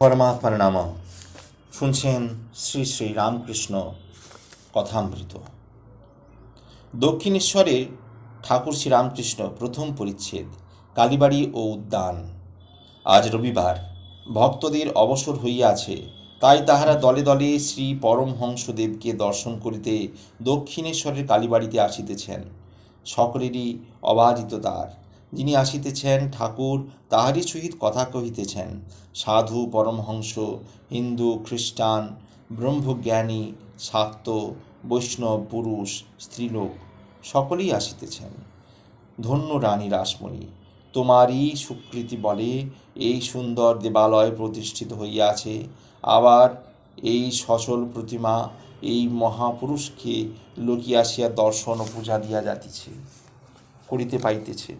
পরমাত্মার নাম। শুনছেন শ্রী শ্রী রামকৃষ্ণ কথামৃত। দক্ষিণেশ্বরে ঠাকুর শ্রীরামকৃষ্ণ প্রথম পরিচ্ছেদ, কালীবাড়ি ও উদ্যান। আজ রবিবার, ভক্তদের অবসর হইয়াছে, তাই তাহারা দলে দলে শ্রী পরমহংসদেবকে দর্শন করিতে দক্ষিণেশ্বরের কালীবাড়িতে আসিতেছেন। সকলেরই অবাধিত দ্বার। যিনি আসিতেছেন ঠাকুর, তাহারই সহিত কথা কহিতেছেন। সাধু, পরমহংস, হিন্দু খ্রিস্টান ব্রহ্মজ্ঞানী শাক্ত বৈষ্ণব, পুরুষ, স্ত্রীলোক, সকলেই আসিতেছেন। ধন্য রানী রাসমণি, তোমারই সুকৃতি বলে এই সুন্দর দেবালয় প্রতিষ্ঠিত হইয়াছে। আবার এই সচল প্রতিমা এই মহাপুরুষকে লোকি আসিয়া দর্শন ও পূজা দিয়া যাতিছে, করিতে পাইতেছে।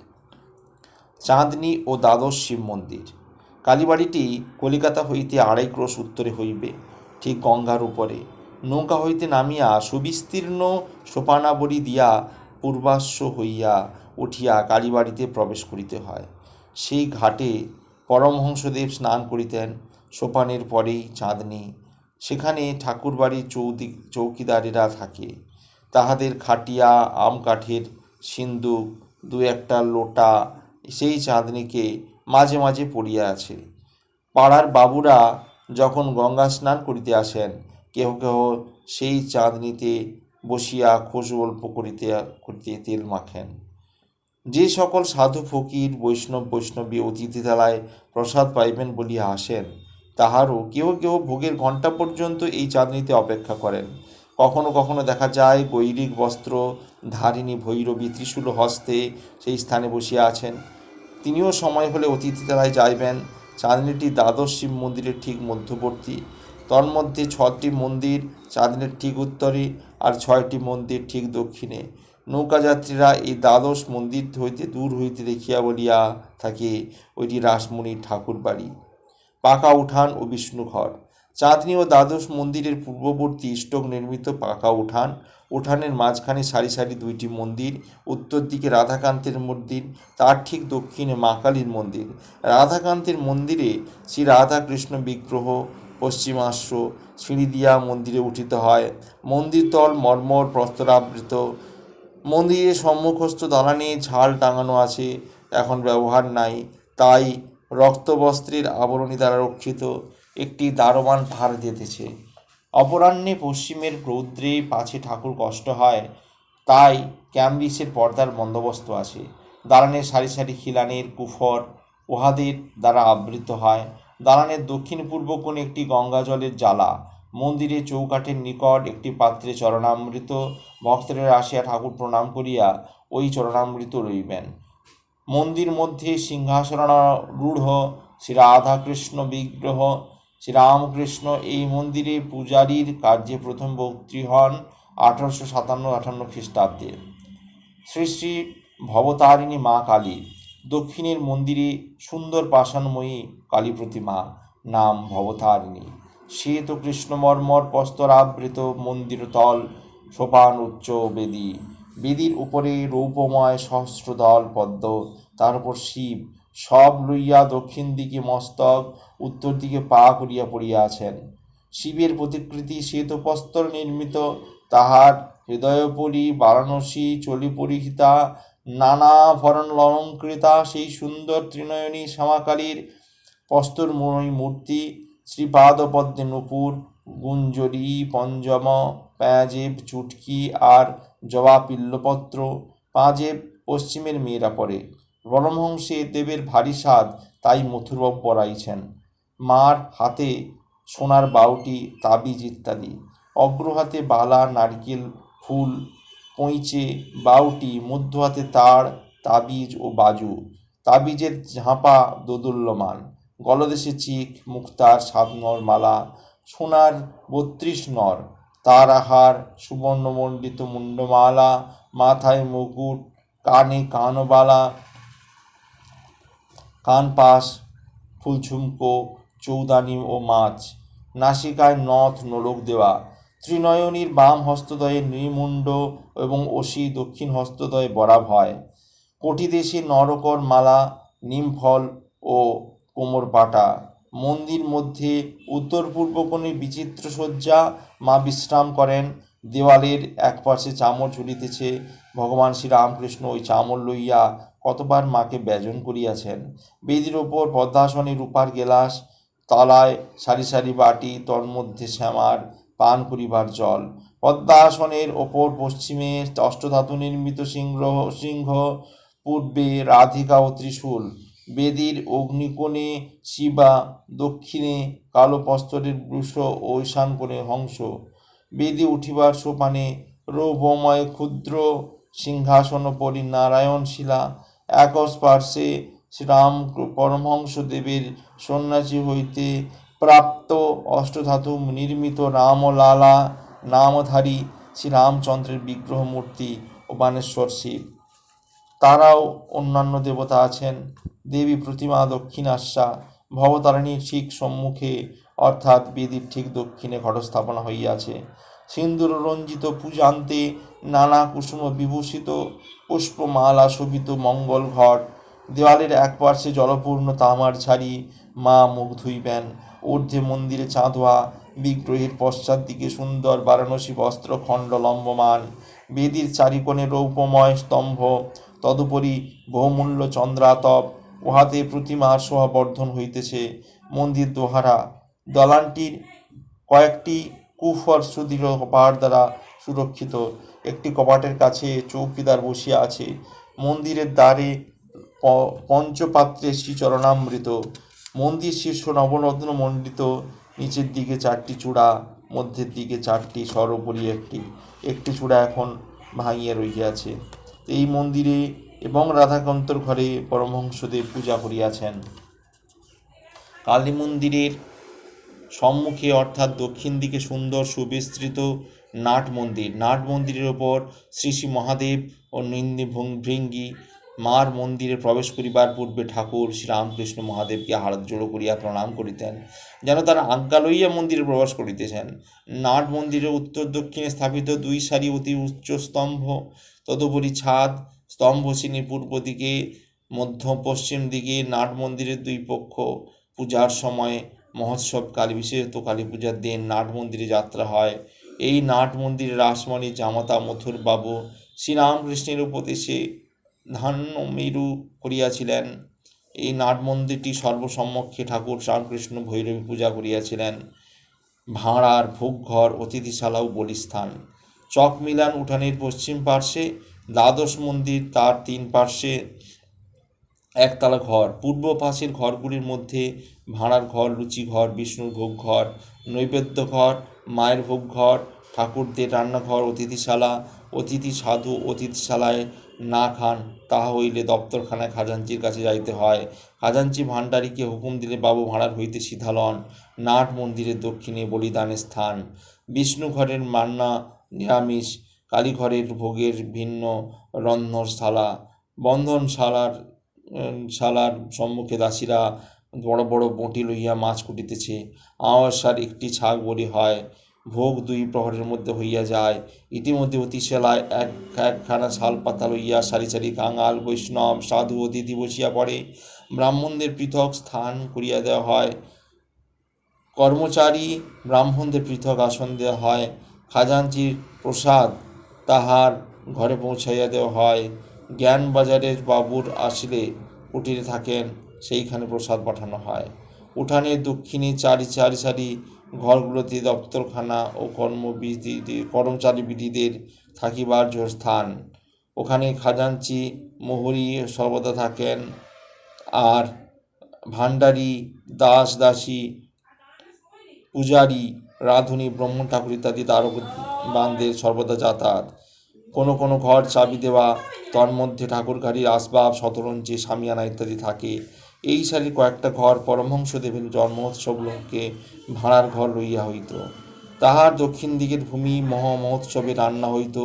চাঁদনি ও দ্বাদশ শিব মন্দির। কালীবাড়িটি কলিকাতা হইতে আড়াই ক্রোশ উত্তরে হইবে, ঠিক গঙ্গার উপরে। নৌকা হইতে নামিয়া সুবিস্তীর্ণ সোপানাবলী দিয়া পূর্বাশ্ব হইয়া উঠিয়া কালীবাড়িতে প্রবেশ করিতে হয়। সেই ঘাটে পরমহংসদেব স্নান করিতেন। সোপানের পরেই চাঁদনি। সেখানে ঠাকুরবাড়ির চৌদি চৌকিদারেরা থাকে। তাহাদের খাটিয়া আম কাঠের সিন্দুক দু একটা লোটা সেই চাঁদনিকে মাঝে মাঝে পড়িয়া আছে। পাড়ার বাবুরা যখন গঙ্গা স্নান করিতে আসেন, কেহ কেহ সেই চাঁদনিতে বসিয়া খোঁজ গল্প করিতে করিতে তেল মাখেন। যে সকল সাধু ফকির, বৈষ্ণব বৈষ্ণবী অতিথিশালায় প্রসাদ পাইবেন বলিয়া আসেন, তাহারও কেউ কেউ ভোগের ঘণ্টা পর্যন্ত এই চাঁদনিতে অপেক্ষা করেন। কখনো কখনো দেখা যায় গৈরিক বস্ত্র, ধারিণী ভৈরবী ত্রিশূল হস্তে সেই স্থানে বসিয়া আছেন। তিনিও সময় হলে অতিথিশালায় যাইবেন। চাঁদনিটি দ্বাদশ শিব মন্দিরের ঠিক মধ্যবর্তী। তন্মধ্যে ছটি মন্দির, চাঁদনির ঠিক উত্তরে আর ছয়টি মন্দির ঠিক দক্ষিণে। নৌকাযাত্রীরা এই দ্বাদশ মন্দির হইতে দূর হইতে দেখিয়া বলিয়া থাকে, ওইটি রাসমণির ঠাকুর বাড়ি। পাকা উঠান ও বিষ্ণুঘর। চাঁদনি ও দ্বাদশ মন্দিরের পূর্ববর্তী স্টোক নির্মিত পাকা উঠান উঠানের মাঝখানে সারি সারি দুইটি মন্দির, উত্তর দিকে রাধাকান্তের মন্দির, তার ঠিক দক্ষিণে মা কালীর মন্দির। রাধাকান্তের মন্দিরে শ্রী রাধাকৃষ্ণ বিগ্রহ পশ্চিমাশ্র সিঁড়ি দিয়া মন্দিরে উঠিতে হয়। মন্দির তল মর্মর প্রস্তরাবৃত। মন্দিরের সম্মুখস্থ দালানে ঝাল টাঙানো আছে, এখন ব্যবহার নাই। তাই রক্তবস্ত্রের আবরণী দ্বারা রক্ষিত একটি দারোয়ান ভার দিতেছে। অপরাহ্নে পশ্চিমের রৌদ্রে পাছে ঠাকুর কষ্ট হয়, তাই ক্যামরিসের পর্দার বন্দোবস্ত আছে। দালানের সারি সারি খিলানের কুফর উহাদের দ্বারা আবৃত হয়। দালানের দক্ষিণ পূর্ব কোণে একটি গঙ্গা জলের জ্বালা মন্দিরে চৌকাঠের নিকট একটি পাত্রে চরণামৃত, ভক্তরা আসিয়া ঠাকুর প্রণাম করিয়া ওই চরণামৃত রইবেন। মন্দির মধ্যে সিংহাসনারূঢ় শ্রী রাধাকৃষ্ণ বিগ্রহ শ্রীরামকৃষ্ণ এই মন্দিরে পূজারীর কার্যে প্রথম বক্তৃ হন আঠারোশো সাতান্ন, আঠান্ন খ্রিস্টাব্দে। শ্রী শ্রী ভবতারিণী মা কালী দক্ষিণের মন্দিরে সুন্দর পাষাণময়ী কালী প্রতিমা, নাম ভবতারিণী। শ্বেত কৃষ্ণমর্মর প্রস্তরাবৃত মন্দিরতল সোপান উচ্চ বেদী। বেদির উপরে রৌপময় সহস্রদল পদ্ম, তার উপর শিব সব লইয়া দক্ষিণ দিকে মস্তক, উত্তর দিকে পা করিয়া পড়িয়া আছেন। শিবের প্রতিকৃতি শ্বেতপস্তর নির্মিত, তাহার হৃদয়পরি বারাণসী চলি পরিহিতা, নানা ভরণ অলঙ্কৃতা সেই সুন্দর ত্রিনয়নী শ্যামাকালীর প্রস্তরময়ী মূর্তি, শ্রীপাদপদ্মে নূপুর, গুঞ্জরি, পঞ্জম, প্যাজেব, চুটকি আর জবা পিল্লপত্র, পাঁজেব পশ্চিমের মেয়েরা পড়ে পরমহংসে দেবের ভারী স্বাদ তাই মথুরবাবু পরাইছেন। মার হাতে সোনার বাউটি, তাবিজ ইত্যাদি। অগ্রহাতে বালা, নারকেল, ফুল, পঁইচে, বাউটি মধ্য হাতে তাড় তাবিজ ও বাজু। তাবিজের ঝাঁপা দোদুল্যমান। গলদেশে চিক, মুক্তার সাত নর মালা, সোনার বত্রিশ নর। তার আহার, সুবর্ণমণ্ডিত মুন্ডমালা মাথায় মুকুট, কানে কানবালা কানপাশ ফুলঝুমকো চৌদানি ও মাছ, নাসিকায় নথ নোলক দেওয়া, ত্রিনয়নীর বাম হস্তদয়ে নৃমুণ্ড এবং অসি দক্ষিণ হস্তদয়ে বরাভয় কোটি দেশে নরকর মালা, নিমফল ও কোমর পাটা মন্দির মধ্যে উত্তর পূর্ব কোণে বিচিত্র সজ্জা মা বিশ্রাম করেন, দেওয়ালের এক পাশে চামর ঝুলিতেছে, ভগবান শ্রীরামকৃষ্ণ ওই চামর লইয়া কতবার মাকে ব্যজন করিয়াছেন? বেদির ওপর পদ্মাসনে রূপার গেলাস, তলায় সারি সারি বাটি, তন্মধ্যে শ্যামার পান করিবার জল। পদ্মাসনের ওপর পশ্চিমে অষ্টধাতু নির্মিত সিংহ সিংহ, পূর্বে রাধিকা ও ত্রিশূল। বেদির অগ্নিকোণে শিবা, দক্ষিণে কালো প্রস্তরের বৃষ ও ঈশান কোণে হংস। বেদি উঠিবার সোপানে রৌপময় ক্ষুদ্র সিংহাসন পরি নারায়ণ শিলা একস পার্শ্বে শ্রীরাম পরমহংস দেবের সন্ন্যাসী হইতে প্রাপ্ত অষ্টধাতু নির্মিত রামলালা নামধারী শ্রীরামচন্দ্রের বিগ্রহ মূর্তি ও বানেশ্বর শিব। তারাও অন্যান্য দেবতা আছেন। দেবী প্রতিমা দক্ষিণাস্যা ভবতারিণীর ঠিক সম্মুখে, অর্থাৎ বেদীর ঠিক দক্ষিণে ঘটস্থাপনা হইয়াছে। সিন্দুর রঞ্জিত পূজান্তে নানা কুসুম বিভূষিত পুষ্পমালা শোভিত মঙ্গল ঘট। দেওয়ালের এক পার্শ্বে জলপূর্ণ তামার ঝাড়ি। মা মুখ ধুইবেন। ঊর্ধ্বে মন্দিরে চাঁদোয়া। বিগ্রহের পশ্চাৎ দিকে সুন্দর বারাণসী বস্ত্র খণ্ড লম্বমান। বেদির চারিকোণে রৌপময় স্তম্ভ। তদুপরি বহুমূল্য চন্দ্রাতপ। উহাতে প্রতিমার শোভাবর্ধন হইতেছে। মন্দির দোহারা। দলানটির কয়েকটি কুফর সুদৃঢ় পাহাড় দ্বারা সুরক্ষিত। একটি কপাটের কাছে চৌকিদার বসিয়া আছে। মন্দিরের দ্বারে পঞ্চপাত্রে শ্রীচরণামৃত। মন্দির শীর্ষ নবরত্ন মণ্ডিত। নিচের দিকে চারটি চূড়া, মধ্যের দিকে চারটি সর্বোপরি একটি। একটি চূড়া এখন ভাঙিয়া রহিয়াছে এই মন্দিরে এবং রাধাকান্তর ঘরে পরমহংসদেব পূজা করিয়াছেন। কালী মন্দিরের সম্মুখে অর্থাৎ দক্ষিণ দিকে সুন্দর সুবিস্তৃত নাট মন্দির। নাট মন্দিরের ওপর শ্রী শ্রী মহাদেব ও নিন্দি ভৃঙ্গি মার মন্দিরে প্রবেশ করিবার পূর্বে ঠাকুর শ্রীরামকৃষ্ণ মহাদেবকে হাত জোড়ো করিয়া প্রণাম করিতেন, যেন তারা আজ্ঞা লইয়া মন্দিরে প্রবেশ করিতেছেন। নাট মন্দিরের উত্তর দক্ষিণে স্থাপিত দুই সারি অতি উচ্চ স্তম্ভ, তদুপরি ছাদ, স্তম্ভ শ্রেণির পূর্ব দিকে, মধ্য পশ্চিম দিকে নাট মন্দিরের দুই পক্ষ। পূজার সময় মহোৎসব কালী বিশেষত কালী পূজার দিন, নাট মন্দিরে যাত্রা হয়। এই নাট মন্দির রাসমণি, জামাতা মথুর বাবু শ্রীরামকৃষ্ণের উপদেশে ধান্য মেরু করিয়াছিলেন। এই নাট মন্দিরটি সর্বসম্মুখে ঠাকুর শ্রীরামকৃষ্ণ ভৈরবী পূজা করিয়াছিলেন। ভাঁড়ার ভোগঘর, অতিথিশালা ও বলিস্থান। চক মিলান উঠানের পশ্চিম পার্শ্বে দ্বাদশ মন্দির, তার তিন পার্শ্বে একতলা ঘর। পূর্ব পাশের ঘরগুলির মধ্যে ভাঁড়ার ঘর, লুচি ঘর, বিষ্ণুর ভোগ ঘর নৈবেদ্য ঘর মায়ের ভোগ ঘর ঠাকুরদের রান্নাঘর, অতিথিশালা অতিথি সাধু অতিথিশালায় না খান, তাহা হইলে দপ্তরখানায় খাজাঞ্চির কাছে যাইতে হয়। খাজাঞ্চি ভাণ্ডারীকে হুকুম দিলে বাবু ভাঁড়ার হইতে সিধালন নাট মন্দিরের দক্ষিণে বলিদানের স্থান। বিষ্ণু ঘরের মান্না নিরামিষ, কালীঘরের ভোগের ভিন্ন রন্ধনশালা, বন্ধনশালার শালার সম্মুখে দাসীরা বড় বড় বঁটি লইয়া মাছ কুটিতেছে। আমাবস্যার একটি ছাগ বলি হয় ভোগ দুই প্রহরের মধ্যে হইয়া যায়। ইতিমধ্যে অতিশালায় এক, একখানা শাল পাতা লইয়া সারি সারি কাঙাল, বৈষ্ণব, সাধু অতিথি বসিয়া পড়ে। ব্রাহ্মণদের পৃথক স্থান করিয়া দেওয়া হয়। কর্মচারী ব্রাহ্মণদের পৃথক আসন দেওয়া হয়। খাজাঞ্চির প্রসাদ তাহার ঘরে পৌঁছাইয়া দেওয়া হয়। জ্ঞান বাজারের বাবুর আসলে কুটিরে থাকেন, সেইখানে প্রসাদ পাঠানো হয়। উঠানের দক্ষিণে চারি চারি সারি ঘরগুলোতে দপ্তরখানা ও কর্মবিধি কর্মচারী বিধিদের থাকিবার স্থান। ওখানে খাজাঞ্চি, মোহরি সর্বদা থাকেন আর ভাণ্ডারী, দাস, দাসী, পূজারী, রাঁধুনি, ব্রহ্ম ঠাকুর ইত্যাদি দ্বারবানদের সর্বদা যাতায়াত। কোনো কোনো ঘর চাবি দেওয়া, তন্মধ্যে ঠাকুরঘাড়ির আসবাব শতরঞ্চি সামিয়ানা ইত্যাদি থাকে। এই সারির কয়েকটা ঘর পরমহংসদেবের লোককে ভাড়ার ঘর লইয়া হইত। তাহার দক্ষিণ দিকের ভূমি মহ মহোৎসবে রান্না হইত।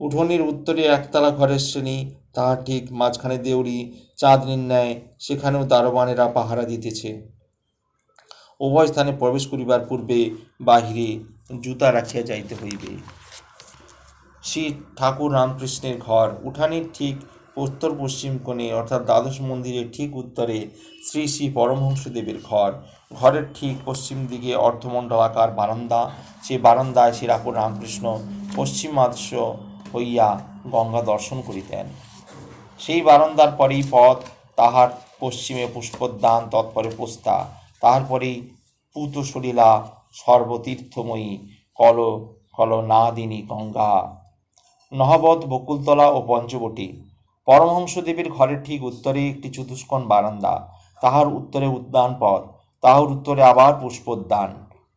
উঠোনের উত্তরে একতলা ঘরের শ্রেণি, তাহার ঠিক মাঝখানে দেউড়ি চাঁদনির ন্যায়, সেখানেও দারোয়ানেরা পাহারা দিতেছে। উভয় স্থানে প্রবেশ করিবার পূর্বে বাহিরে জুতা রাখিয়া যাইতে হইবে। শ্রী ঠাকুর রামকৃষ্ণের ঘর, উঠানের ঠিক উত্তর পশ্চিম কোণে, অর্থাৎ দ্বাদশ মন্দিরের ঠিক উত্তরে শ্রী শ্রী পরমহংসদেবের ঘর। ঘরের ঠিক পশ্চিম দিকে অর্ধমণ্ডলাকার বারান্দা। সেই বারান্দায় শ্রীরাপুর রামকৃষ্ণ পশ্চিমাদস্য হইয়া গঙ্গা দর্শন করিতেন। সেই বারান্দার পরেই পথ, তাহার পশ্চিমে পুষ্পোদ্যান, তৎপরে পোস্তা। তাহার পরেই পুত সলিলা সর্বতীর্থময়ী কল কল নাদিনী গঙ্গা। নহবত বকুলতলা ও পঞ্চবটি। পরমহংসদেবের ঘরের ঠিক উত্তরে একটি চতুষ্কোণ বারান্দা, তাহার উত্তরে উদ্যান পথ, তাহার উত্তরে আবার পুষ্পোদ্যান,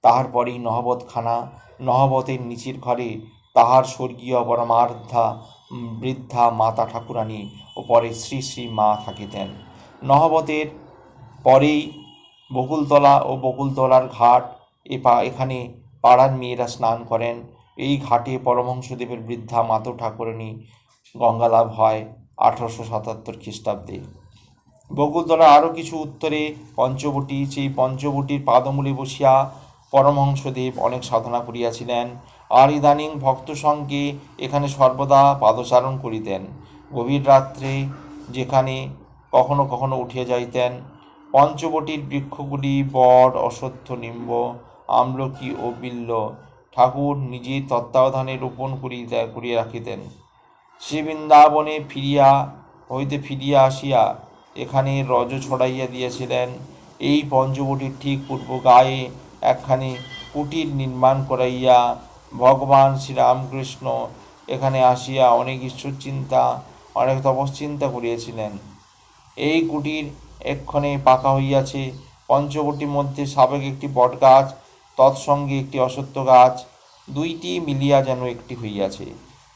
তাহার পরেই নহবতখানা, নহবতের নিচের ঘরে তাহার স্বর্গীয় পরমার্ধা বৃদ্ধা মাতা ঠাকুরানী ও পরে শ্রী শ্রী মা থাকিতেন। নহবতের পরেই বকুলতলা ও বকুলতলার ঘাট এ পা এখানে পাড়ার মেয়েরা স্নান করেন। এই ঘাটে পরমহংসদেবের বৃদ্ধা মাতো ঠাকুরানী গঙ্গালাভ হয়। আঠারোশো সাতাত্তর খ্রিস্টাব্দে। বকুলতলা আরও কিছু উত্তরে পঞ্চবটি, সেই পঞ্চবটির পাদমূলে বসিয়া পরমহংসদেব অনেক সাধনা করিয়াছিলেন আর ইদানিং ভক্ত সঙ্গে এখানে সর্বদা পাদচারণ করিতেন। গভীর রাত্রে যেখানে কখনো কখনো উঠিয়া যাইতেন। পঞ্চবটির বৃক্ষগুলি বট, অশ্বত্থ, নিম্ব, আমলকি ও বিল্ল ঠাকুর নিজে তত্ত্বাবধানে রোপণ করিয়া করিয়া রাখিতেন। সে বৃন্দাবনে ফিরিয়া, হইতে ফিরিয়া আসিয়া এখানে রজ ছড়াইয়া দিয়েছিলেন। এই পঞ্চবটির ঠিক পূর্ব গায়ে একখানি কুটির নির্মাণ করাইয়া ভগবান শ্রীরামকৃষ্ণ এখানে আসিয়া অনেক ঈশ্বর চিন্তা অনেক তপশ্চিন্তা করিয়াছিলেন। এই কুটির এক্ষণে পাকা হইয়াছে। পঞ্চবটির মধ্যে সাবেক একটি বটগাছ, তৎসঙ্গে একটি অসত্য গাছ, দুইটি মিলিয়া যেন একটি হইয়াছে।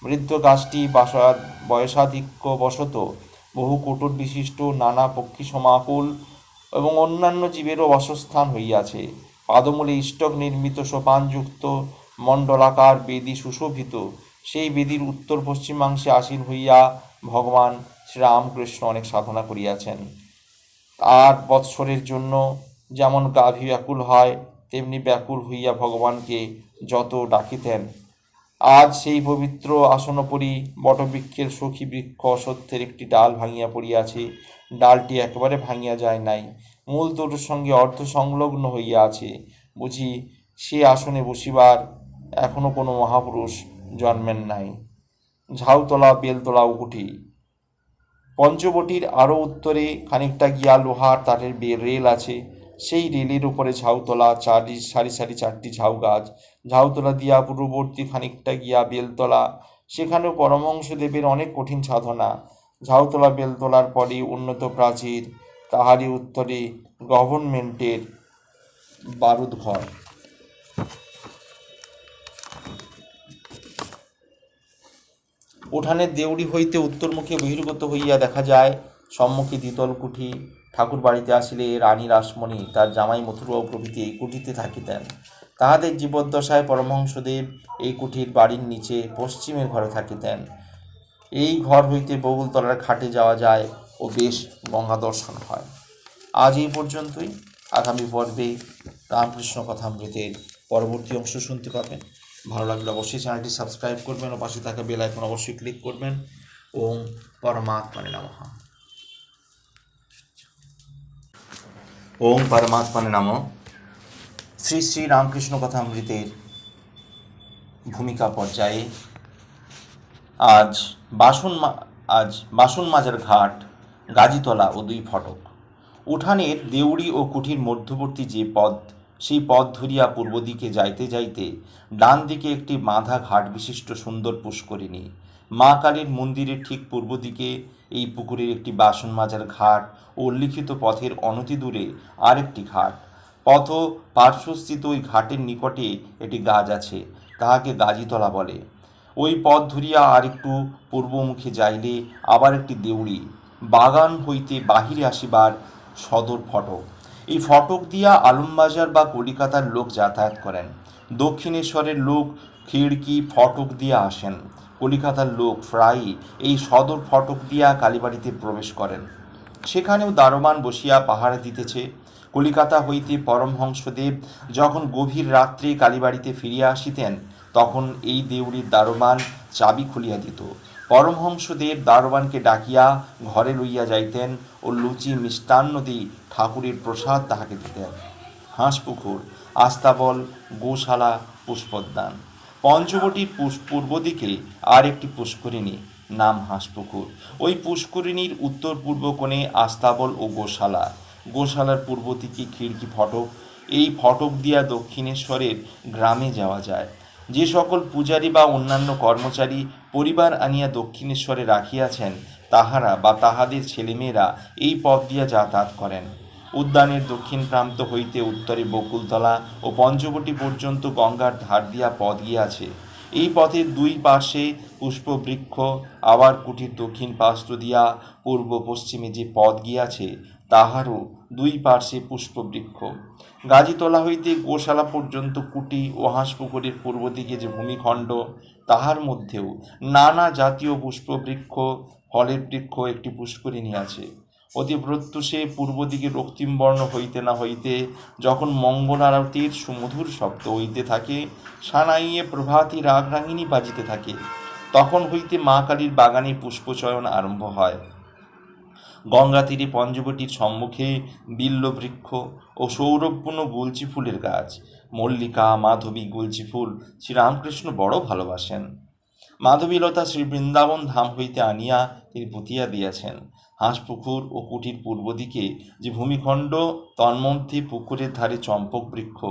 বৃদ্ধ গাছটি বয়সাধিক্য বশত বহু কুটুর বিশিষ্ট, নানা পক্ষী সমাকুল এবং অন্যান্য জীবেরও বাসস্থান হইয়াছে। পাদমূলে ইষ্টক নির্মিত সোপানযুক্ত মণ্ডলাকার বেদি সুশোভিত। সেই বেদির উত্তর পশ্চিমাংশে আসীন হইয়া ভগবান শ্রীরামকৃষ্ণ অনেক সাধনা করিয়াছেন। আর বৎসরের জন্য যেমন গাভী ব্যাকুল হয়, তেমনি ব্যাকুল হইয়া ভগবানকে যত ডাকিতেন আজ সেই পবিত্র আসন আসনপরি বটবৃক্ষের সখী বৃক্ষ অসত্যের একটি ডাল ভাঙিয়া পড়িয়াছে। ডালটি একেবারে ভাঙিয়া যায় নাই। মূল দুটোর সঙ্গে অর্ধ সংলগ্ন হইয়া আছে। বুঝি সে আসনে বসিবার এখনও কোনো মহাপুরুষ জন্মেন নাই। ঝাউতলা, বেলতলা উকুটি পঞ্চবটির আরও উত্তরে খানিকটা গিয়া লোহার তারের রেল আছে। সেই রেলের উপরে ঝাউতলা, চারি, সারি সারি চারটি ঝাউ গাছ। ঝাউতলা দিয়া পূর্ববর্তী খানিকটা গিয়া বেলতলা। সেখানেও পরমহংসদেবের অনেক কঠিন সাধনা। ঝাউতলা, বেলতলার পরে উন্নত প্রাচীর, তাহারই উত্তরে গভর্নমেন্টের বারুদ ঘর উঠানের দেউড়ি হইতে উত্তরমুখে বহির্গত হইয়া দেখা যায়, সম্মুখে দ্বিতল কুঠি। ঠাকুর বাড়িতে আসিলে রানী রাসমণি তার জামাই মথুরবাবু প্রভৃতি এই কুঠিতে থাকিতেন। তাহাদের জীবদ্দশায় পরমহংসদেব এই কুঠির বাড়ির নিচে পশ্চিমের ঘরে থাকিতেন। এই ঘর হইতে বগুলতলার ঘাটে যাওয়া যায় ও বেশ গঙ্গা দর্শন হয়। আজ এই পর্যন্তই। আগামী পর্বে রামকৃষ্ণ কথামৃতের পরবর্তী অংশ শুনতে পাবেন। ভালো লাগলে অবশ্যই চ্যানেলটি সাবস্ক্রাইব করবেন ও পাশে থাকা বেল আইকন অবশ্যই ক্লিক করবেন। ওম পরমাত্মানে নমঃ। ওম পরমাত্মানে নাম। শ্রী শ্রী রামকৃষ্ণ কথামৃতের ভূমিকা পর্যায়ে আজ বাসন আজ বাসন মাজার ঘাট, গাজীতলা ও দুই ফটক। উঠানের দেউড়ি ও কুঠির মধ্যবর্তী যে পথ, সেই পথ ধরিয়া পূর্ব দিকে যাইতে যাইতে ডান দিকে একটি বাঁধা ঘাট বিশিষ্ট সুন্দর পুষ্করিণী। মা কালীর মন্দিরের ঠিক পূর্ব দিকে এই পুকুরের একটি বাসন মাজার ঘাট ও উল্লিখিত পথের অনতি দূরে আরেকটি ঘাট। পথ পার্শ্বস্থিত ওই ঘাটের নিকটে একটি গাছ আছে, তাহাকে গাজীতলা বলে। ওই পথ ধরিয়া আর একটু পূর্বমুখে যাইলে আবার একটি দেউড়ি, বাগান হইতে বাহিরে আসিবার সদর ফটক। এই ফটক দিয়া আলমবাজার বা কলিকাতার লোক যাতায়াত করেন। দক্ষিণেশ্বরের লোক খিড়কি, ফটক দিয়া আসেন। কলিকাতার লোক প্রায়ই এই সদর ফটক দিয়া কালীবাড়িতে প্রবেশ করেন। সেখানেও দারোয়ান বসিয়া পাহারা দিতেছে। কলিকাতা হইতে পরমহংসদেব যখন গভীর রাত্রে কালীবাড়িতে ফিরিয়া আসিতেন, তখন এই দেউড়ির দারোমান চাবি খুলিয়া দিত। পরমহংসদেব দারোয়ানকে ডাকিয়া ঘরে লইয়া যাইতেন ও লুচি মিষ্টান্ন দি ঠাকুরের প্রসাদ তাহাকে দিতেন। হাঁসপুকুর, আস্তাবল, গোশালা, পুষ্পোদ্যান। পঞ্চবটির পূর্ব দিকে আর একটি পুষ্করিণী, নাম হাঁসপুকুর। ওই পুষ্করিণীর উত্তর পূর্ব কোণে আস্তাবল ও গোশালা। গোশালার পূর্ব দিকে খিড়কি ফটক। এই ফটক দিয়া দক্ষিণেশ্বরের গ্রামে যাওয়া যায়। যে সকল পূজারী বা অন্যান্য কর্মচারী পরিবার আনিয়া দক্ষিণেশ্বরে রাখিয়াছেন, তাহারা বা তাহাদের ছেলেমেয়েরা এই পথ দিয়া যাতায়াত করেন। উদ্যানের দক্ষিণ প্রান্ত হইতে উত্তরে বকুলতলা ও পঞ্চবটি পর্যন্ত গঙ্গার ধার দিয়া পথ গিয়াছে। এই পথের দুই পাশে পুষ্পবৃক্ষ, আবার কুটির দক্ষিণ পার্শ্ব দিয়া পূর্ব পশ্চিমে যে পথ গিয়াছে, তাহারও দুই পার্শ্বে পুষ্পবৃক্ষ। গাজীতলা হইতে গোশালা পর্যন্ত কুটি ও হাঁসপুকুরের পূর্ব দিকে যে ভূমিখণ্ড, তাহার মধ্যেও নানা জাতীয় পুষ্পবৃক্ষ, ফলের বৃক্ষ একটি পুষ্করিণী আছে। অতি প্রত্যুষে পূর্ব দিকে রক্তিমবর্ণ হইতে না হইতে যখন মঙ্গল আরতির সুমধুর শব্দ হইতে থাকে, সানাইয়ে প্রভাতী রাগরাঙিনী বাজিতে থাকে, তখন হইতে মা কালীর বাগানে পুষ্পচয়ন আরম্ভ হয়। গঙ্গা তীরে পঞ্চবটির সম্মুখে বিল্লবৃক্ষ ও সৌরভপূর্ণ গুলচি ফুলের গাছ, মল্লিকা, মাধবী গুলচি ফুল শ্রীরামকৃষ্ণ বড় ভালোবাসেন। মাধবীলতা শ্রী বৃন্দাবন ধাম হইতে আনিয়া তিনি পুঁতিয়া দিয়াছেন। হাঁসপুকুর ও কুটির পূর্ব দিকে যে ভূমিখণ্ড, তন্মধ্যে পুকুরের ধারে চম্পক বৃক্ষ।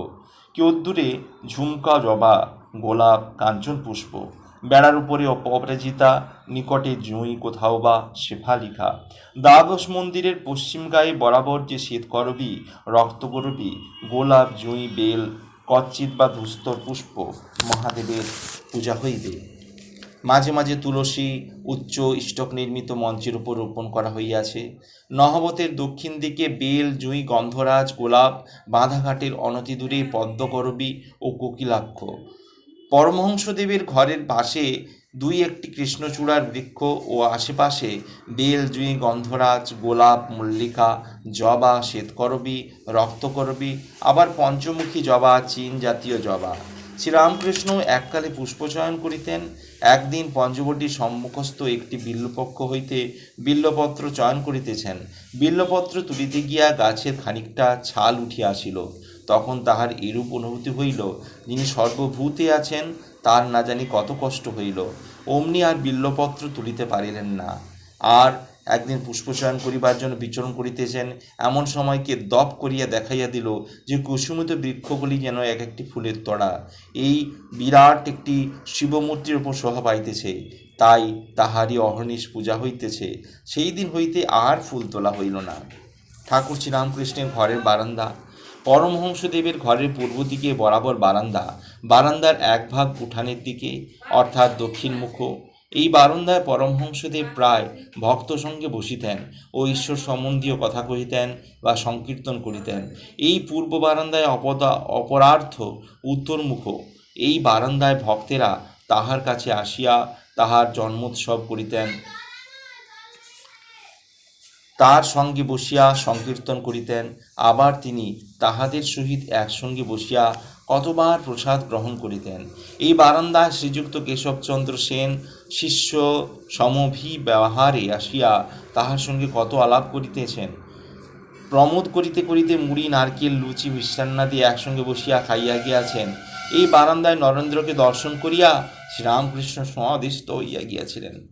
কেউ দূরে ঝুমকা, জবা, গোলাপ, কাঞ্চন পুষ্প। বেড়ার উপরে অপরাজিতা, নিকটে জুঁই কোথাও বা শেফালিখা। দ্বাদশ মন্দিরের পশ্চিম গায়ে বরাবর যে শ্বেতকরবী, রক্তকরবী, গোলাপ, জুঁই, বেল কচ্চিত বা ধূস্তর পুষ্প মহাদেবের পূজা হইবে। মাঝে মাঝে তুলসী, উচ্চ ইষ্টক নির্মিত মঞ্চের উপর রোপণ করা হইয়াছে। নহবতের দক্ষিণ দিকে বেল, জুঁই, গন্ধরাজ, গোলাপ, বাঁধাঘাটের অনতি দূরে পদ্মকরবী ও কোকিলাক্ষ। পরমহংসদেবের ঘরের পাশে দুই একটি কৃষ্ণচূড়ার বৃক্ষ ও আশেপাশে বেল, জুঁই, গন্ধরাজ, গোলাপ, মল্লিকা, জবা, শ্বেতকরবী, রক্তকরবী, আবার পঞ্চমুখী জবা, চীন জাতীয় জবা। শ্রীরামকৃষ্ণ এককালে পুষ্পচয়ন করিতেন। একদিন পঞ্চবটির সম্মুখস্থ একটি বিল্লপক্ষ হইতে বিল্লপত্র চয়ন করিতেছেন। বিল্লপত্র তুলিতে গিয়া গাছের খানিকটা ছাল উঠিয়া আসিল। তখন তাহার এরূপ অনুভূতি হইল, যিনি সর্বভূতে আছেন, তার না জানি কত কষ্ট হইল। অমনি আর বিল্লপত্র তুলিতে পারিলেন না। আর একদিন পুষ্পচয়ন করিবার জন্য বিচরণ করিতেছেন, এমন সময়কে দপ করিয়া দেখাইয়া দিল যে কুসুমিত বৃক্ষগুলি যেন এক একটি ফুলের তড়া। এই বিরাট একটি শিবমূর্তির উপর শোভা পাইতেছে, তাই তাহারই অহর্নিশ পূজা হইতেছে। সেই দিন হইতে আর ফুল তোলা হইল না। ঠাকুর শ্রীরামকৃষ্ণের ঘরের বারান্দা, পরমহংসদেবের ঘরের পূর্ব দিকে বরাবর বারান্দা, বারান্দার এক ভাগ উঠানের দিকে, অর্থাৎ দক্ষিণমুখ এই বারান্দায় পরমহংসদেব প্রায় ভক্ত সঙ্গে বসিতেন ও ঈশ্বর সম্বন্ধীয় কথা কহিতেন বা সংকীর্তন করিতেন। এই পূর্ব বারান্দায় অপদা, অপরার্থ, উত্তরমুখ, এই বারান্দায় ভক্তেরা তাহার কাছে আসিয়া তাহার জন্মোৎসব করিতেন। তার সঙ্গে বসিয়া সংকীর্তন করিতেন। আবার তিনি তাহাদের সহিত একসঙ্গে বসিয়া কতবার প্রসাদ গ্রহণ করিতেন। এই বারান্দায় শ্রীযুক্ত কেশবচন্দ্র সেন শিষ্য সমভি ব্যবহারে আসিয়া তাহার সঙ্গে কত আলাপ করিতেছেন। প্রমোদ করিতে করিতে মুড়ি, নারকেল, লুচি মিষ্টান্নাদি একসঙ্গে বসিয়া খাইয়া গিয়াছেন। এই বারান্দায় নরেন্দ্রকে দর্শন করিয়া শ্রীরামকৃষ্ণ সমাদিষ্ট হইয়া গিয়াছিলেন।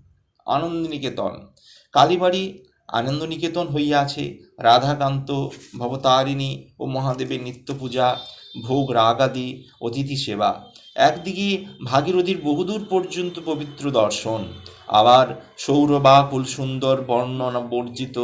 আনন্দনিকেতন। কালীবাড়ি আনন্দনিকেতন হইয়াছে। রাধাকান্ত, ভবতারিণী ও মহাদেবের নিত্য পূজা ভোগ রাগাদি অতিথি সেবা। একদিকে ভাগীরথীর বহুদূর পর্যন্ত পবিত্র দর্শন, আবার সৌরবা কুলসুন্দর বর্ণনা বর্জিত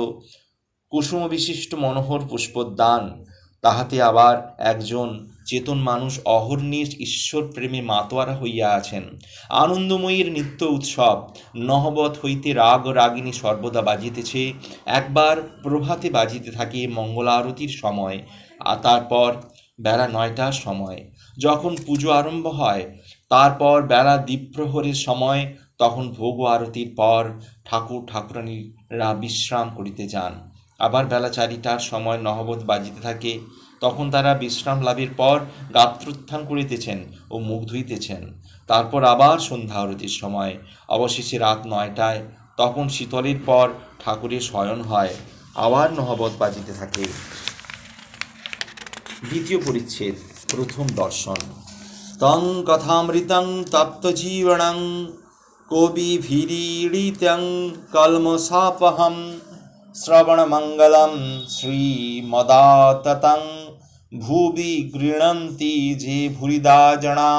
কুসুম বিশিষ্ট মনোহর পুষ্পোদ্যান, তাহাতে আবার একজন চেতন মানুষ অহর্নিশ ঈশ্বর প্রেমে মাতোয়ারা হইয়া আছেন। আনন্দময়ীর নিত্য উৎসব নহবত হইতে রাগ রাগিনী সর্বদা বাজিতেছে, একবার প্রভাতে বাজিতে থাকে মঙ্গলারতির সময়, আর তারপর বেলা নয়টার সময়। যখন পুজো আরম্ভ হয়, তারপর বেলা দ্বীপ্রহরের সময়, তখন ভোগ আরতির পর ঠাকুর ঠাকুরানীরা বিশ্রাম করিতে যান। আবার বেলা চারিটার সময় নহবত বাজিতে থাকে, তখন তারা বিশ্রাম লাভের পর গাত্রোত্থান করিতেছেন ও মুখ ধুইতেছেন। তারপর আবার সন্ধ্যা আরতির সময়, অবশেষে রাত নয়টায়, তখন শীতলের পর ঠাকুরের শয়ন হয়, আবার নহবত বাজিতে থাকে। দ্বিতীয় পরিচ্ছেদ। প্রথম দর্শন। তং কথামৃতং তপ্তজীবনং কবিভিরীড়িতং কলমসাপহম শ্রবণমঙ্গলম শ্রীমদাততং ভুবি গৃণন্তি যে ভুরিদা জনা।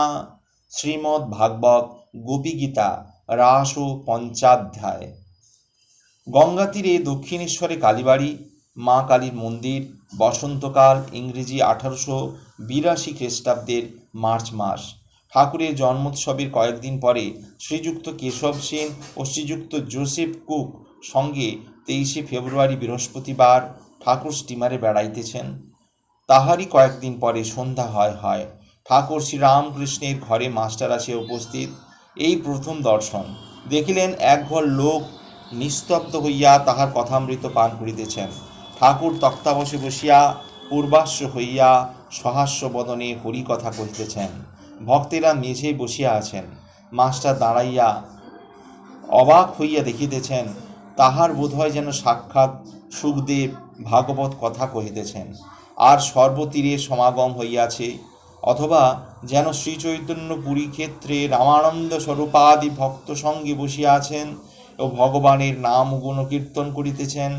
শ্রীমদ্ ভাগবত গোপীগীতা, রাস ও পঞ্চাধ্যায়। গঙ্গা তীরে দক্ষিণেশ্বরে কালীবাড়ি, মা কালীর মন্দির বসন্তকাল ইংরেজি আঠারোশো বিরাশি খ্রিস্টাব্দের মার্চ মাস। ঠাকুরের জন্মোৎসবের কয়েকদিন পরে শ্রীযুক্ত কেশব সেন ও শ্রীযুক্ত জোসেফ কুক সঙ্গে তেইশে ফেব্রুয়ারি বৃহস্পতিবার ঠাকুর স্টিমারে বেড়াইতেছেন। তাহারই কয়েকদিন পরে সন্ধ্যা হয় হয়। ঠাকুর শ্রীরামকৃষ্ণের ঘরে মাস্টার আসে উপস্থিত। এই প্রথম দর্শন। দেখিলেন একঘর লোক নিস্তব্ধ হইয়া তাহার কথামৃত পান করিতেছেন। ঠাকুর তক্তাবশে বসিয়া পূর্বাস্য হইয়া সহাস্য বদনে হরি কথা কহিতেছেন। ভক্তেরা মেঝে বসিয়া আছেন। মাস্টার দাঁড়াইয়া অবাক হইয়া দেখিতেছেন, তাহার বোধহয় যেন সাক্ষাৎ সুখদেব ভাগবত কথা কহিতেছেন। আর সর্বতীরে সমাগম হইয়াছে, অথবা যেন শ্রীচৈতন্য পুরী ক্ষেত্রে রামানন্দ স্বরূপাদি ভক্ত সঙ্গে বসিয়া আছেন ও ভগবানের নাম ও গুণকীর্তন করিতেছেন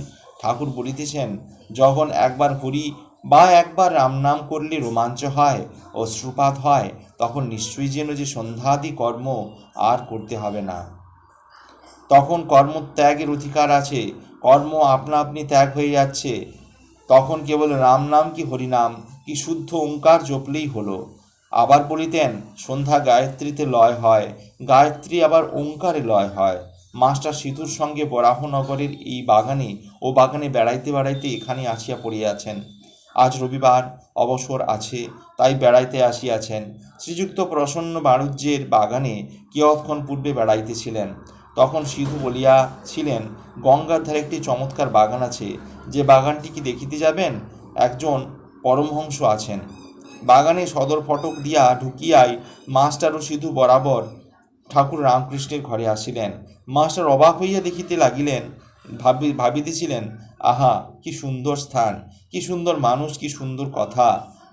ঠাকুর বলিতেছেন, যখন একবার হরি বা একবার রাম নাম করলে রোমাঞ্চ হয় ও শ্রুপাত হয়, তখন নিশ্চয়ই যেন যে সন্ধ্যাদি কর্ম আর করতে হবে না। তখন কর্মত্যাগের অধিকার আছে, কর্ম আপনা আপনি ত্যাগ হয়ে যাচ্ছে। তখন কেবল রাম নাম কি হরিনাম, কি শুদ্ধ ওঙ্কার জপলেই হলো। আবার বলিতেন, সন্ধ্যা গায়ত্রীতে লয় হয়, গায়ত্রী আবার ওঙ্কারে লয় হয়। মাস্টার সিধুর সঙ্গে বরাহনগরের এই বাগানে ও বাগানে বেড়াইতে বেড়াইতে এখানে আসিয়া পড়িয়াছেন আজ রবিবার, অবসর আছে, তাই বেড়াইতে আসিয়াছেন। শ্রীযুক্ত প্রসন্ন বাণিজ্যের বাগানে কিয়ৎক্ষণ পূর্বে বেড়াইতেছিলেন। তখন সিধু বলিয়াছিলেন, গঙ্গার ধারে একটি চমৎকার বাগান আছে, যে বাগানটি কি দেখিতে যাবেন? একজন পরমহংস আছেন। বাগানে সদর ফটক দিয়া ঢুকিয়াই মাস্টার ও সিধু বরাবর ঠাকুর রামকৃষ্ণের ঘরে আসিলেন। মাস্টার অবাক হইয়া দেখিতে লাগিলেন, ভাবি, ভাবিতেছিলেন, আহা, কি সুন্দর স্থান, কি সুন্দর মানুষ, কি সুন্দর কথা।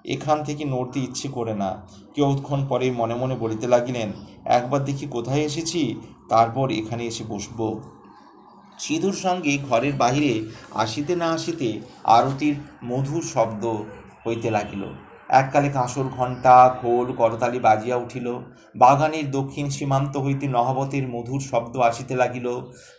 এখান থেকে নড়তে ইচ্ছে করে না। কেউক্ষণ পরে মনে মনে বলিতে লাগিলেন, একবার দেখি কোথায় এসেছি, তারপর এখানে এসে বসবো। সিধুর সঙ্গে ঘরের বাহিরে আসিতে না আসিতে আরতির মধুর শব্দ হইতে লাগিল। এককালে কাঁসর ঘণ্টা খোল করতালি বাজিয়া উঠিল। বাগানের দক্ষিণ সীমান্ত হইতে নহবতের মধুর শব্দ আসিতে লাগিল।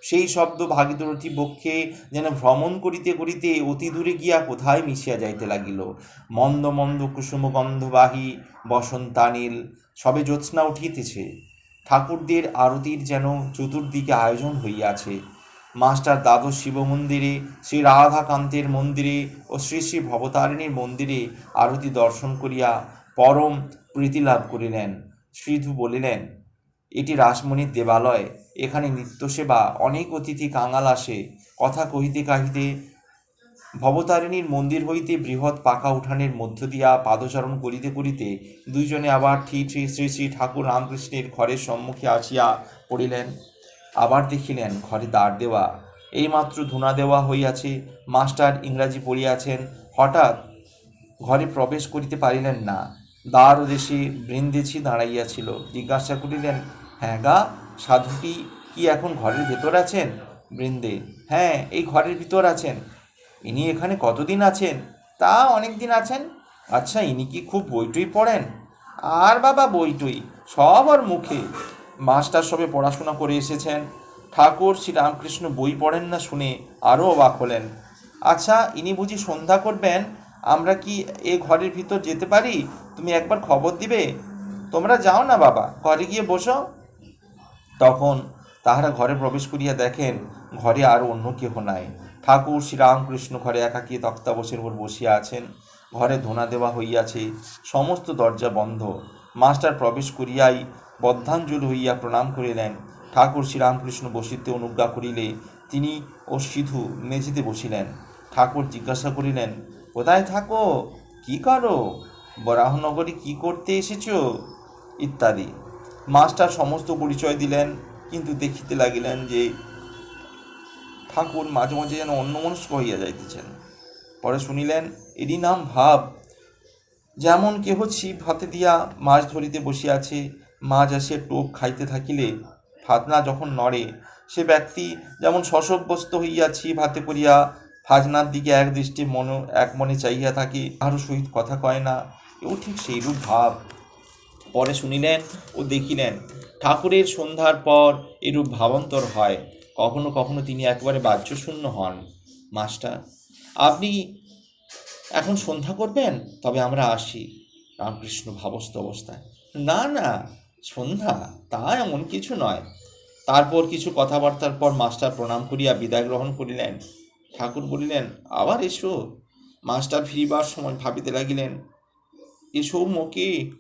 সেই শব্দ ভাগীরথী বক্ষে যেন ভ্রমণ করিতে করিতে অতি দূরে গিয়া কোথায় মিশিয়া যাইতে লাগিল। মন্দ মন্দ কুসুম গন্ধবাহী বসন্তানীল সবে জ্যোৎস্না উঠিতেছে। ঠাকুরদের আরতির যেন চতুর্দিকে আয়োজন হইয়াছে। মাস্টার দ্বাদশ শিব মন্দিরে শ্রী রাধাকান্তের মন্দিরে ও শ্রী শ্রী ভবতারিণীর মন্দিরে আরতি দর্শন করিয়া পরম প্রীতি লাভ করিলেন। শ্রীধু বলিলেন, এটি রাসমণির দেবালয়। এখানে নিত্যসেবা, অনেক অতিথি কাঙাল আসে। কথা কহিতে কাহিতে ভবতারিণীর মন্দির হইতে বৃহৎ পাকা উঠানের মধ্য দিয়া পাদচারণ করিতে করিতে দুইজনে আবার ঠিক শ্রী শ্রী শ্রী ঠাকুর রামকৃষ্ণের ঘরের সম্মুখে আসিয়া পড়িলেন। আবার দেখিলেন ঘরে দ্বার দেওয়া। এইমাত্র ধুনা দেওয়া হইয়াছে, মাস্টার ইংরাজি পড়িয়াছেন, হঠাৎ ঘরে প্রবেশ করিতে পারিলেন না। দ্বার দেশে বৃন্দেছি দাঁড়াইয়াছিল। জিজ্ঞাসা করিলেন হ্যাঁ গা, সাধুটি কি এখন ঘরের ভেতর আছেন? বৃন্দে হ্যাঁ এই ঘরের ভিতর আছেন। ইনি এখানে কতদিন আছেন? তা অনেক দিন আছেন। আচ্ছা ইনি কি খুব বইটই পড়েন? আর বাবা, বইটই। সব আর মুখে। মাস্টার সবে পড়াশোনা করে এসেছেন। ঠাকুর শ্রীরামকৃষ্ণ বই পড়েন না শুনে আরও অবাক হলেন। আচ্ছা ইনি বুঝি সন্ধ্যা করবেন? আমরা কি এ ঘরের ভিতর যেতে পারি? তুমি একবার খবর দিবে? তোমরা যাও না বাবা, ঘরে গিয়ে বসো। তখন তাহারা ঘরে প্রবেশ করিয়া দেখেন, ঘরে আর অন্য কেহ নাই। ঠাকুর শ্রীরামকৃষ্ণ ঘরে একাকী তক্তাবসের উপর বসিয়া আছেন। ঘরে ধোনা দেওয়া হইয়াছে, সমস্ত দরজা বন্ধ। মাস্টার প্রবেশ করিয়াই বদ্ধাঞ্জলি হইয়া প্রণাম করিলেন। ঠাকুর শ্রীরামকৃষ্ণ বসিতে অনুজ্ঞা করিলে তিনি ও সিধু মেঝেতে বসিলেন। ঠাকুর জিজ্ঞাসা করিলেন, কোথায় থাকো? কি করো? বরাহনগরে কি করতে এসেছ? ইত্যাদি। মাস্টার সমস্ত পরিচয় দিলেন, কিন্তু দেখিতে লাগিলেন যে ঠাকুর মাঝে মাঝে যেন অন্যমনস্ক হইয়া যাইতেছেন। পরে শুনিলেন, এরই নাম ভাব। যেমন কেহ ছিপ হাতে দিয়া মাছ ধরিতে বসিয়াছে আসিয়া টোপ খাইতে থাকিলে, ফাতনা যখন নড়ে, সে ব্যক্তি যেমন শশব্যস্ত হইয়া ছিপ হাতে করিয়া, ফাজনার দিকে এক দৃষ্টি মন, এক মনে চাইয়া থাকে, কারও সহিত কথা কয় না। এও ঠিক সেইরূপ ভাব। পরে শুনিলেন ও দেখিলেন, ঠাকুরের সন্ধ্যার পর এরূপ ভাবান্তর হয়, কখনো কখনো তিনি একেবারে বাহ্যশূন্য হন। মাস্টার, আপনি এখন সন্ধ্যা করবেন? তবে আমরা আসি। রামকৃষ্ণ ভাবস্থ অবস্থায়, না না। সন্ধ্যা? তা এমন কিছু নয়। তারপর কিছু কথাবার্তার পর মাস্টার প্রণাম করিয়া বিদায় গ্রহণ করিলেন। ঠাকুর বলিলেন, আবার এসো। মাস্টার ফিরিবার সময় ভাবিতে লাগিলেন, এসো মোকে।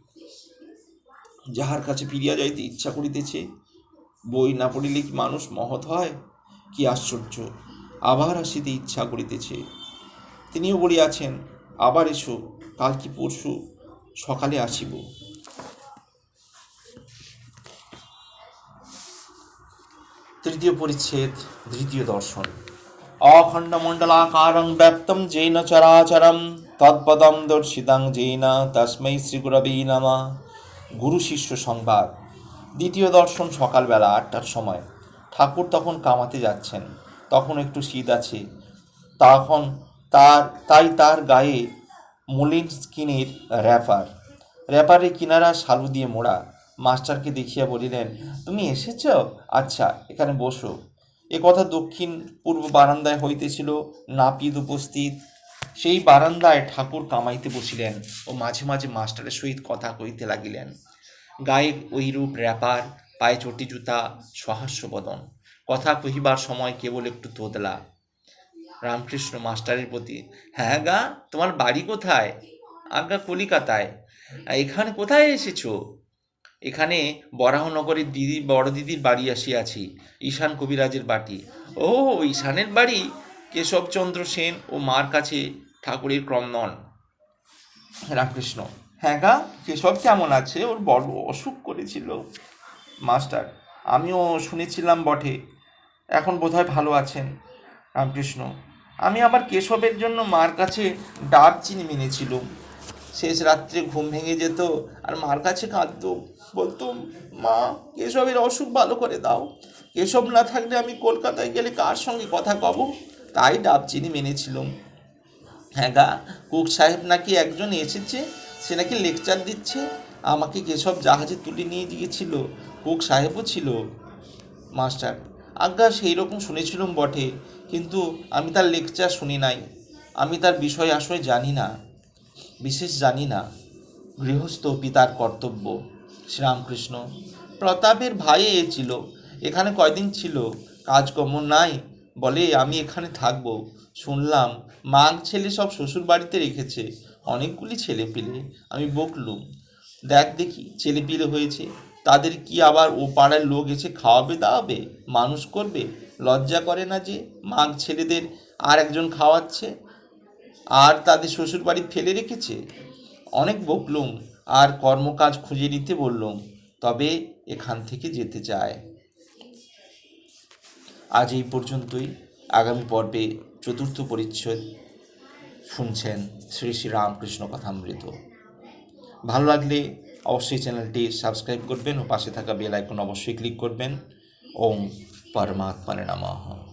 যাহার কাছে ফিরিয়া যাইতে ইচ্ছা করিতেছে, বই না পড়িলে কি মানুষ মহৎ হয়? কি আশ্চর্য, আবার আসিতে ইচ্ছা করিতেছে। তিনিও বলিয়াছেন, আবার এসো, কাল কি পরশু সকালে আসিব। তৃতীয় পরিচ্ছেদ, দ্বিতীয় দর্শন। অখণ্ড অখণ্ডমণ্ডলাকারং ব্যাপ্তম জৈন চরাচরম, তৎপদম দর্শিতাং জৈন তস্मै শ্রীগুরবে নমা। গুরু শিষ্য সংবাদ। দ্বিতীয় দর্শন সকালবেলা আটটার সময়। ঠাকুর তখন কামাতে যাচ্ছেন। তখন একটু শীত আছে। তখন তার, তাই তার গায়ে মলিন স্কিনের র্যাপার। র্যাপারের কিনারা শালু দিয়ে মোড়া। মাস্টারকে দেখিয়া বলিলেন, তুমি এসেছ? আচ্ছা এখানে বসো। এ কথা দক্ষিণ পূর্ব বারান্দায় হইতেছিল, নাপিত উপস্থিত। সেই বারান্দায় ঠাকুর কামাইতে বসিলেন ও মাঝে মাঝে মাস্টারের সহিত কথা কইতে লাগিলেন। গায়ে ওইরূপ র্যাপার, পায়ে চটি জুতা সহাস্য বদন। কথা কহিবার সময় কেবল একটু তোদলা রামকৃষ্ণ মাস্টারের প্রতি হ্যাঁ গা, তোমার বাড়ি কোথায়? আজ্ঞা কলিকাতায়? এখানে কোথায় এসেছ? এখানে বরাহনগরের দিদি, বড় দিদির বাড়ি আসিয়াছি, ঈশান কবিরাজের বাটি। ও ঈশানের বাড়ি? কেশবচন্দ্র সেন ও মার কাছে ঠাকুরের ক্রন্দন। রামকৃষ্ণ। হ্যাঁ গা, কেশব কেমন আছে? ওর বড় অসুখ করেছিল। মাস্টার, আমিও শুনেছিলাম বটে। এখন বোধহয় ভালো আছেন। রামকৃষ্ণ, আমি আবার কেশবের জন্য মার কাছে ডাব চিনি মেনেছিলুম। শেষ রাত্রে ঘুম ভেঙে যেত আর মার কাছে কাঁদতো। বলতো, মা, কেশবের অসুখ ভালো করে দাও। কেশব না থাকলে আমি কলকাতায় গেলে কার সঙ্গে কথা কব? তাই ডাব চিনি মেনেছিলুম। হ্যাঁ গা, কুক সাহেব নাকি একজন এসেছে? সে নাকি লেকচার দিচ্ছে। আমাকে কেশব জাহাজে তুলে নিয়ে গিয়েছিল। কুক সাহেবও ছিল। মাস্টার, আজ্ঞা সেই রকম শুনেছিলাম বটে, কিন্তু আমি তার লেকচার শুনি নাই। আমি তার বিষয় আশয় জানি না। বিশেষ জানি না, গৃহস্থ পিতার কর্তব্য। শ্রীরামকৃষ্ণ, প্রতাপের ভাই এ ছিল, এখানে কয়দিন ছিল? কাজকর্ম নাই, বলে আমি এখানে থাকব। শুনলাম, মাগ ছেলে সব শ্বশুর বাড়িতে রেখেছে, অনেকগুলি ছেলে পেলে, আমি বকলুম। দেখ দেখি, ছেলে পিলে হয়েছে, তাদের কি আবার ও পাড়ার লোক এসে খাওয়াবে দাওয়াবে? মানুষ করবে? লজ্জা করে না যে, মাগ ছেলেদের আর একজন খাওয়াচ্ছে? আর তাদের শ্বশুর বাড়ি ফেলে রেখেছে। অনেক বকলুম আর কর্মকাজ খুঁজে নিতে বললুম, তবে এখান থেকে যেতে চায়। আজ এই পর্যন্তই। আগামী পর্বে চতুর্থ পরিচ্ছদ শুনছেন শ্রী শ্রী রামকৃষ্ণ কথামৃত। ভালো লাগলে অবশ্যই চ্যানেলটি সাবস্ক্রাইব করবেন ও পাশে থাকা বেল আইকন অবশ্যই ক্লিক করবেন। ওম পরমাত্মানে নমঃ।